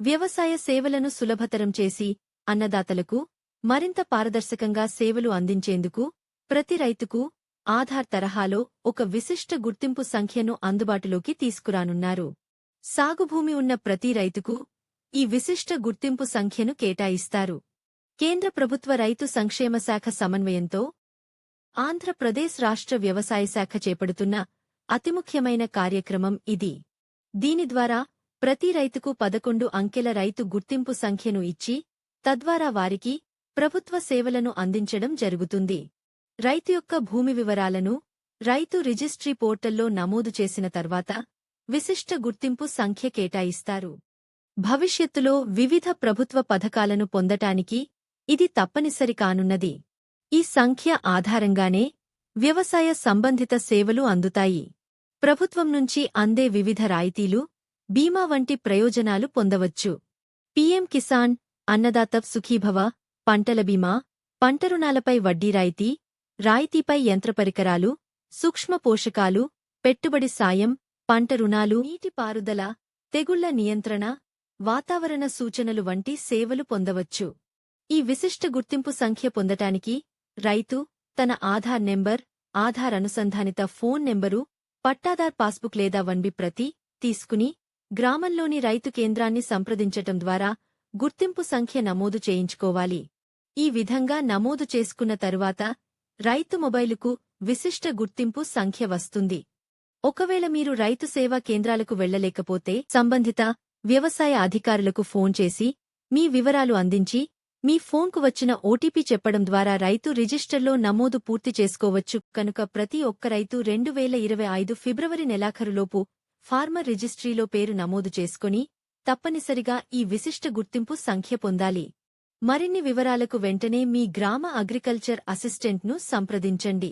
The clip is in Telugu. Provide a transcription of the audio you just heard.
వ్యవసాయ సేవలను సులభతరం చేసి అన్నదాతలకు మరింత పారదర్శకంగా సేవలు అందించేందుకు ప్రతి రైతుకు ఆధార్ తరహాలో ఒక విశిష్ట గుర్తింపు సంఖ్యను అందుబాటులోకి తీసుకురానున్నారు. సాగుభూమి ఉన్న ప్రతి రైతుకు ఈ విశిష్ట గుర్తింపు సంఖ్యను కేటాయిస్తారు. కేంద్ర ప్రభుత్వ రైతు సంక్షేమ శాఖ సమన్వయంతో ఆంధ్రప్రదేశ్ రాష్ట్ర వ్యవసాయ శాఖ చేపడుతున్న అతి ముఖ్యమైన కార్యక్రమం ఇది. దీని ద్వారా ప్రతి రైతుకు పదకొండు అంకెల రైతు గుర్తింపు సంఖ్యను ఇచ్చి తద్వారా వారికి ప్రభుత్వ సేవలను అందించడం జరుగుతుంది. రైతు యొక్క భూమి వివరాలను రైతు రిజిస్ట్రీ పోర్టల్లో నమోదు చేసిన తర్వాత విశిష్ట గుర్తింపు సంఖ్య కేటాయిస్తారు. భవిష్యత్తులో వివిధ ప్రభుత్వ పథకాలను పొందటానికి ఇది తప్పనిసరి కానున్నది. ఈ సంఖ్య ఆధారంగానే వ్యవసాయ సంబంధిత సేవలు అందుతాయి. ప్రభుత్వం నుంచి అందే వివిధ రాయితీలు బీమా వంటి ప్రయోజనాలు పొందవచ్చు. పీఎం కిసాన్ అన్నదాత సుఖీభవ పంటల బీమా పంట రుణాలపై వడ్డీ రాయితీ రాయితీపై యంత్ర పరికరాలు సూక్ష్మ పోషకాలు పెట్టుబడి సాయం పంట రుణాలు నీటిపారుదల తెగుళ్ళ నియంత్రణ వాతావరణ సూచనలు వంటి సేవలు పొందవచ్చు. ఈ విశిష్ట గుర్తింపు సంఖ్య పొందటానికి రైతు తన ఆధార్ నెంబర్ ఆధార్ అనుసంధానిత ఫోన్ నెంబరు పట్టాదార్ పాస్బుక్ లేదా వన్బి ప్రతి తీసుకుని గ్రామంలోని రైతు కేంద్రాన్ని సంప్రదించటం ద్వారా గుర్తింపు సంఖ్య నమోదు చేయించుకోవాలి. ఈ విధంగా నమోదు చేసుకున్న తరువాత రైతు మొబైలుకు విశిష్ట గుర్తింపు సంఖ్య వస్తుంది. ఒకవేళ మీరు రైతు సేవా కేంద్రాలకు వెళ్ళలేకపోతే సంబంధిత వ్యవసాయ అధికారులకు ఫోన్ చేసి మీ వివరాలు అందించి మీ ఫోన్కు వచ్చిన ఓటీపీ చెప్పడం ద్వారా రైతు రిజిస్టర్లో నమోదు పూర్తి చేసుకోవచ్చు. కనుక ప్రతి ఒక్క రైతు రెండు వేల ఇరవై ఐదు ఫిబ్రవరి నెలాఖరులోపు ఫార్మర్ రిజిస్ట్రీలో పేరు నమోదు చేసుకుని తప్పనిసరిగా ఈ విశిష్ట గుర్తింపు సంఖ్య పొందాలి. మరిన్ని వివరాలకు వెంటనే మీ గ్రామ అగ్రికల్చర్ అసిస్టెంట్ను సంప్రదించండి.